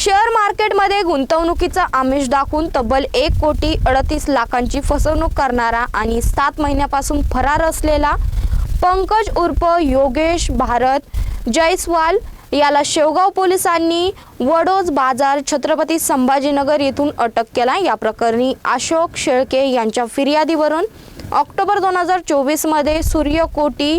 Share मार्केटमध्ये गुंतवणुकीचा आमिष दाखवून तब्बल एक कोटी अडतीस लाखांची फसवणूक करणारा आणि सात महिन्यापासून फरार असलेला पंकज उर्फ योगेश भारत जयस्वाल याला शेवगाव पोलिसांनी वडोज बाजार छत्रपती संभाजीनगर येथून अटक केला. या प्रकरणी अशोक शेळके यांच्या फिर्यादीवरून ऑक्टोबर दोन हजार चोवीसमध्ये सूर्यकोटी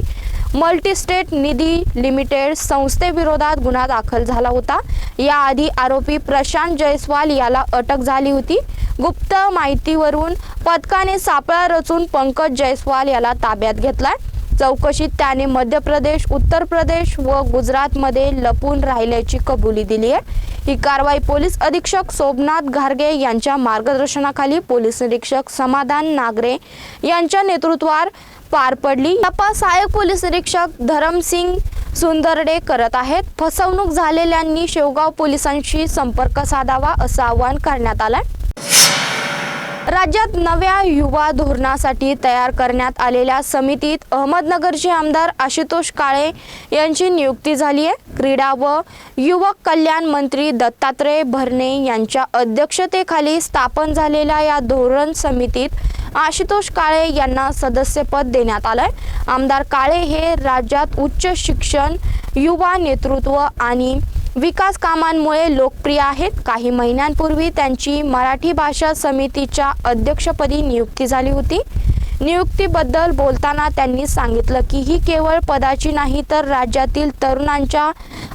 मल्टीस्टेट निधी लिमिटेड संस्थेविरोधात गुन्हा दाखल झाला होता. याआधी आरोपी प्रशांत जयस्वाल याला अटक झाली होती. गुप्त माहितीवरून पथकाने सापळा रचून पंकज जयस्वाल याला ताब्यात घेतलाय. चौकशीत त्याने मध्य प्रदेश उत्तर प्रदेश व गुजरातमध्ये लपून राहिल्याची कबुली दिली आहे. ही कारवाई पोलीस अधीक्षक सोमनाथ घारगे यांच्या मार्गदर्शनाखाली पोलीस निरीक्षक समाधान नागरे यांच्या नेतृत्वावर पार पडली. तपास सहाय्यक पोलीस निरीक्षक धरमसिंग सुंदरडे करत आहेत. फसवणूक झालेल्यांनी शेवगाव पोलिसांशी संपर्क साधावा असं आवाहन करण्यात आलं राज्यात नव्या युवा धोरणासाठी तयार करण्यात आलेल्या समितीत अहमदनगरचे आमदार आशुतोष काळे यांची नियुक्ती झाली आहे. क्रीडा व युवक कल्याण मंत्री दत्तात्रय भरणे यांच्या अध्यक्षतेखाली स्थापन झालेल्या या धोरण समितीत आशुतोष काळे यांना सदस्यपद देण्यात आलंय. आमदार काळे हे राज्यात उच्च शिक्षण युवा नेतृत्व आणि विकास कामांमुळे लोकप्रिय आहेत. काही महिन्यांपूर्वी त्यांची मराठी भाषा समितीच्या अध्यक्षपदी नियुक्ती झाली होती. नियुक्तीबद्दल बोलताना त्यांनी सांगितलं की ही केवळ पदाची नाही तर राज्यातील तरुणांच्या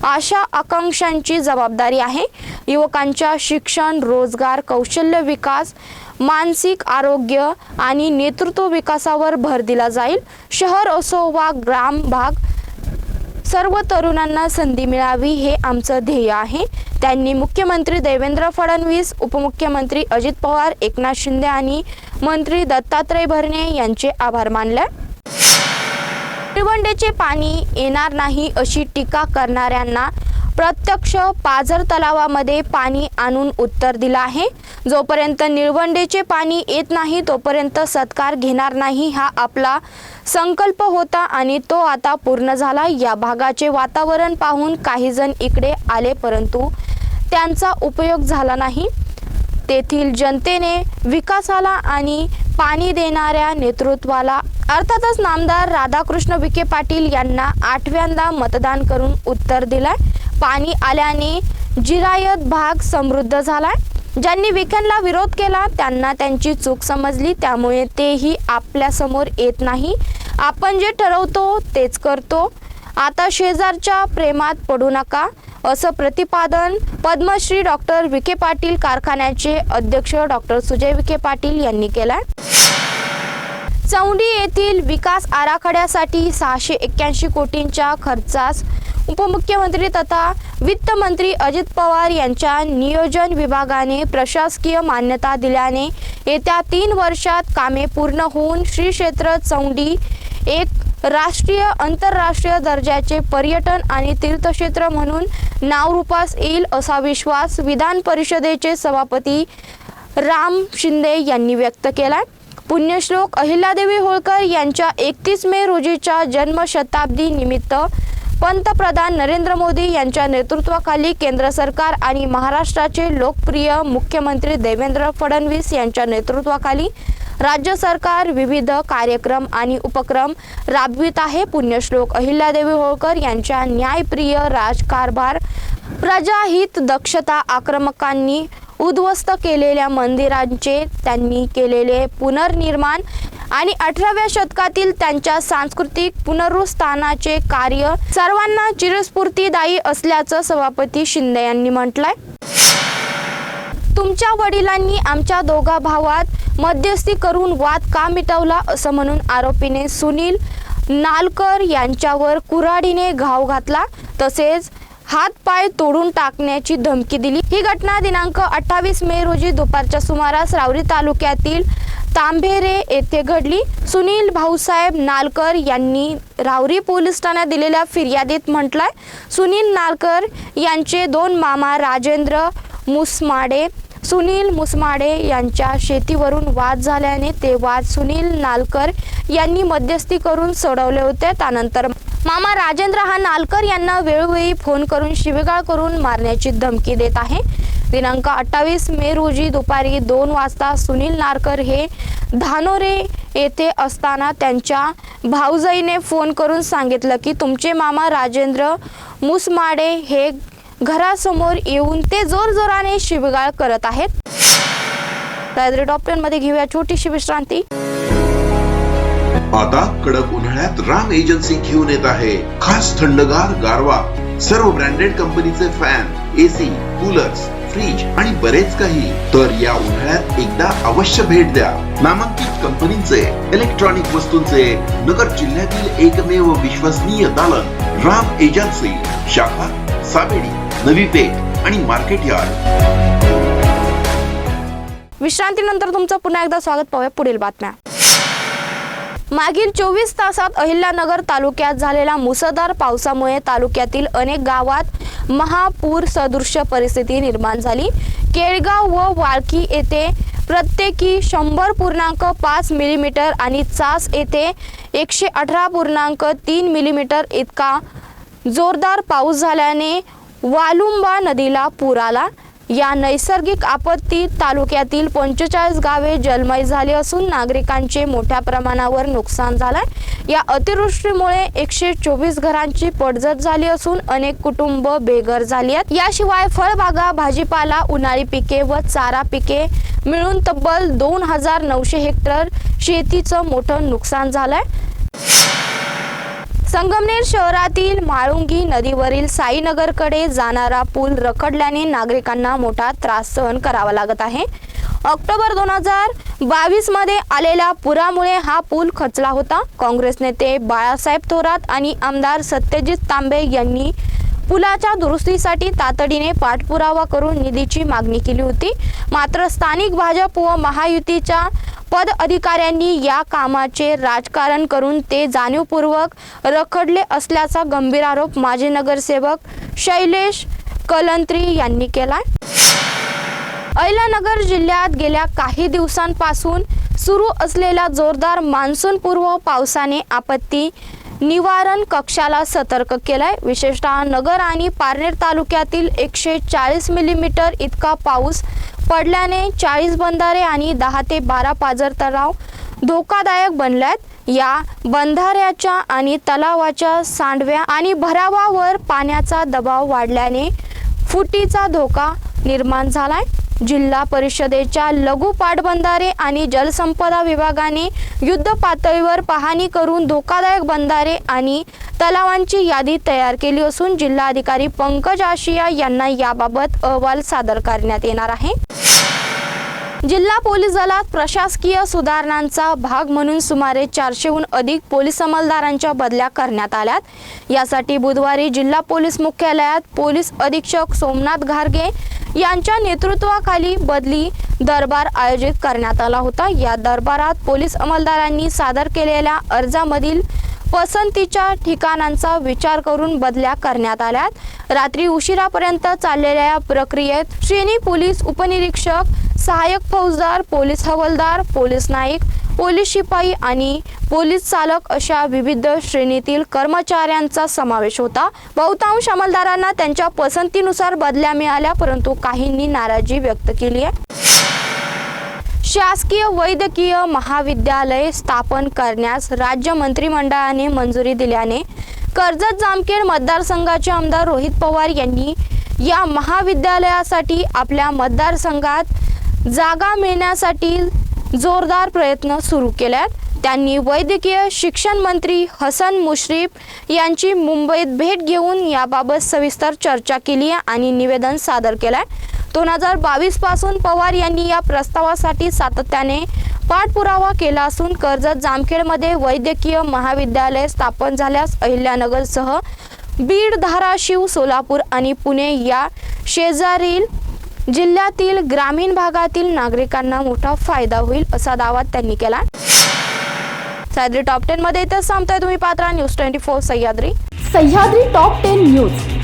आशा आकांक्षांची जबाबदारी आहे. युवकांच्या शिक्षण रोजगार कौशल्य विकास मानसिक आरोग्य आणि नेतृत्व विकासावर भर दिला जाईल. शहर असो वा ग्राम भाग सर्व तरुणांना संधी मिळावी हे आमचं ध्येय आहे. त्यांनी मुख्यमंत्री देवेंद्र फडणवीस उपमुख्यमंत्री अजित पवार एकनाथ शिंदे आणि मंत्री दत्तात्रय भरणे यांचे आभार मानले. निळवंडेचे पाणी येणार नाही अशी टीका करणाऱ्यांना प्रत्यक्ष पाझर तलावामध्ये पाणी आणून उत्तर दिलं आहे. जोपर्यंत निळवंडेचे पाणी येत नाही तोपर्यंत सत्कार घेणार नाही हा आपला संकल्प होता आणि तो आता पूर्ण झाला. या भागाचे वातावरण पाहून काही जण इकडे आले परंतु त्यांचा उपयोग झाला नाही. तेथील जनतेने विकासाला आणि पाणी देणाऱ्या नेतृत्वाला अर्थातच नामदार राधाकृष्ण विखे पाटील यांना आठव्यांदा मतदान करून उत्तर दिलाय. पाणी आल्याने जिरायत भाग समृद्ध झाला. ज्यांनी विखेंना विरोध केला त्यांना त्यांची चूक समजली. त्यामुळे तेही आपल्यासमोर येत नाही. आपण जे ठरवतो तेच करतो. आता शेजारच्या प्रेमात पडू नका असं प्रतिपादन पद्मश्री डॉक्टर विखे पाटील कारखान्याचे अध्यक्ष डॉक्टर सुजय विखे पाटील यांनी केलं चौंडी येथील विकास आराखड्यासाठी सहाशे एक्क्याऐंशी कोटींच्या खर्चास उपमुख्यमंत्री तथा वित्त मंत्री अजित पवार यांच्या नियोजन विभागाने प्रशासकीय मान्यता दिल्याने येत्या तीन वर्षात कामे पूर्ण होऊन श्री क्षेत्र चौंडी एक राष्ट्रीय आंतरराष्ट्रीय दर्जाचे पर्यटन आणि तीर्थक्षेत्र म्हणून नावरूपास येईल असा विश्वास विधान परिषदेचे सभापती राम शिंदे यांनी व्यक्त केला पुण्यश्लोक अहिल्यादेवी होळकर यांच्या एकतीस मे रोजीच्या जन्मशताब्दी निमित्त पंतप्रधान नरेंद्र मोदी यांच्या नेतृत्वाखाली केंद्र सरकार आणि महाराष्ट्राचे लोकप्रिय मुख्यमंत्री देवेंद्र फडणवीस यांच्या नेतृत्वाखाली राज्य सरकार विविध कार्यक्रम आणि उपक्रम राबवित आहे. पुण्यश्लोक अहिल्यादेवी होळकर यांच्या न्यायप्रिय राजकारभार प्रजाहित दक्षता आक्रमकांनी उद्ध्वस्त केलेल्या मंदिरांचे त्यांनी केलेले पुनर्निर्माण आणि अठराव्या शतकातील त्यांच्या सांस्कृतिक पुनरुस्थानाचे कार्य सर्वांना चिरस्फूर्तीदायी असल्याचं सभापती शिंदे यांनी म्हटलंय. तुमच्या वडिलांनी आमच्या दोघा भावात मध्यस्थी करून वाद का मिटवला असं म्हणून आरोपीने सुनील नालकर यांच्यावर कुऱ्हाडीने घाव घातला. तसेच हात पाय तोडून टाकण्याची धमकी दिली. ही घटना दिनांक अठ्ठावीस मे रोजी दुपारच्या सुमारास रावरी तालुक्यातील तांभेरे येथे घडली. सुनील भाऊसाहेब नालकर यांनी रावरी पोलीस ठाण्यात दिलेल्या फिर्यादीत म्हटलंय सुनील नालकर यांचे दोन मामा राजेंद्र मुसमाडे सुनील मुसमाडे यांच्या शेतीवरून वाद झाल्याने ते वाद सुनील नालकर यांनी मध्यस्थी करून सोडवले होते. त्यानंतर मामा राजेंद्र हा नालकर यांना वेळोवेळी फोन करून शिवेगाळ करून मारण्याची धमकी देत आहे. दिनांक अठ्ठावीस मे रोजी दुपारी दोन वाजता सुनील नारकर हे धानोरे येथे असताना त्यांच्या भाऊजाईने फोन करून सांगितलं की तुमचे मामा राजेंद्र मुसमाडे हे घरासमोर येऊन ते जोरजोराने शिवगाळ करत आहेत. रात्री मध्ये घेऊया छोटीशी विश्रांती. आता कडक उन्हाळ्यात राम एजन्सी घेऊन येत आहे. खास थंडगार गारवा. सर्व ब्रँडेड कंपनीचे फॅन एसी कूलर्स फ्रीज आणि बरेच काही. तर या उन्हाळ्यात एकदा अवश्य भेट द्या. नामांकित कंपनीचे इलेक्ट्रॉनिक वस्तूंचे नगर जिल्ह्यातील एकमेव विश्वसनीय दालन राम एजन्सी शाखा साबेडी नवी पेठ आणि मार्केट यार्ड. विश्रांतीनंतर तुमचं पुन्हा एकदा स्वागत पाहूया पुढील बातम्या. मागील चोवीस तासात अहिल्यानगर तालुक्यात झालेल्या मुसळधार पावसामुळे तालुक्यातील अनेक गावात महापूर सदृश्य परिस्थिती निर्माण झाली. केळगाव व वाळकी येथे प्रत्येकी शंभर पूर्णांक पाच मिलीमीटर आणि चास येथे एकशे अठरा पूर्णांक तीन मिलीमीटर इतका जोरदार पाऊस झाल्याने वालुंबा नदीला पूर आला. या नैसर्गिक आपत्तीत तालुक्यातील पंचेचाळीस गावे जलमय झाली असून नागरिकांचे मोठ्या प्रमाणावर नुकसान झालंय. या अतिवृष्टीमुळे एकशे चोवीस घरांची पडझड झाली असून अनेक कुटुंब बेघर झाली आहेत. याशिवाय फळबागा भाजीपाला उन्हाळी पिके व चारा पिके मिळून तब्बल दोन हजार नऊशे हेक्टर शेतीचं मोठं नुकसान झालंय. संगमनेर शहरातील माळुंगी नदीवरील साईनगरकडे जाणारा पूल रखडल्याने नागरिकांना मोठा त्रास सहन करावा लागत आहे. ऑक्टोबर दोन हजार बावीसमध्ये आलेल्या पुरामुळे हा पूल खचला होता. काँग्रेस नेते बाळासाहेब थोरात आणि आमदार सत्यजित तांबे यांनी पुलाच्या दुरुस्तीसाठी तातडीने पाठपुरावा करून निधीची मागणी केली होती. मात्र स्थानिक भाजप व महायुतीच्या पद अधिकाऱ्यांनी या कामाचे राजकारण करून ते जाणीवपूर्वक रखडले असल्याचा गंभीर आरोप माजी नगरसेवक शैलेश कलंत्री यांनी केला अहिल्यानगर जिल्ह्यात गेल्या काही दिवसांपासून सुरू असलेल्या जोरदार मान्सूनपूर्व पावसाने आपत्ती निवारण कक्षाला सतर्क केलाय. विशेषतः नगर आणि पारनेर तालुक्यातील एकशे चाळीस मिलीमीटर इतका पाऊस पडल्याने चाळीस बंधारे आणि दहा ते बारा पाजर तलाव धोकादायक बनल्यात. या बंधाऱ्याच्या आणि तलावाच्या सांडव्या आणि भरावावर पाण्याचा दबाव वाढल्याने फुटीचा धोका निर्माण झालाय. जिल्हा परिषदेच्या लघु पाटबंधारे आणि जलसंपदा विभागाने युद्ध पातळीवर पाहणी करून धोकादायक बंधारे आणि तलावांची यादी तयार केली असून जिल्हाधिकारी पंकज आशिया यांना याबाबत अहवाल सादर करण्यात येणार आहे. जिल्हा पोलीस दलात प्रशासकीय सुधारणांचा भाग म्हणून सुमारे चारशेहून अधिक पोलीस अंमलदारांच्या बदल्या करण्यात आल्यात. यासाठी बुधवारी जिल्हा पोलीस मुख्यालयात पोलीस अधीक्षक सोमनाथ घारगे यांच्या नेतृत्वाखाली बदली दरबार आयोजित करण्यात आला होता. या दरबारात पोलीस अंमलदारांनी सादर केलेल्या अर्जामधील पसंतीच्या ठिकाणांचा विचार करून बदल्या करण्यात आल्यात. रात्री उशिरापर्यंत चाललेल्या या प्रक्रियेत श्रेणी पोलीस उपनिरीक्षक सहाय्यक फौजदार पोलीस हवालदार पोलीस नाईक पोलीस शिपाई आणि पोलीस चालक अशा विविध श्रेणीतील कर्मचाऱ्यांचा समावेश होता. बहुतांश अंमलदारांना त्यांच्या पसंतीनुसार बदल्या मिळाल्या परंतु काहींनी नाराजी व्यक्त केली आहे. शासकीय वैद्यकीय महाविद्यालय स्थापन करण्यास राज्य मंत्रिमंडळाने मंजुरी दिल्याने कर्जत जामखेड मतदारसंघाचे आमदार रोहित पवार यांनी या महाविद्यालयासाठी आपल्या मतदारसंघात जागा मिळण्यासाठी जोरदार प्रयत्न सुरू केल्यात. त्यांनी वैद्यकीय शिक्षण मंत्री हसन मुश्रीफ यांची मुंबईत भेट घेऊन याबाबत सविस्तर चर्चा केली आणि निवेदन सादर केलं आहे दोन हजार बावीसपासून पवार यांनी या प्रस्तावासाठी सातत्याने पाठपुरावा केला असून कर्जत जामखेडमध्ये वैद्यकीय महाविद्यालय स्थापन झाल्यास अहिल्यानगरसह बीड धाराशिव सोलापूर आणि पुणे या शेजारील जिल्ह्यातील ग्रामीण भागातील नागरिकांना मोठा फायदा होईल असा दावा त्यांनी केला. सह्याद्री टॉप टेन मध्ये इथं सांगताय तुम्ही Patra. News twenty four Sahyadri. Sahyadri top ten news.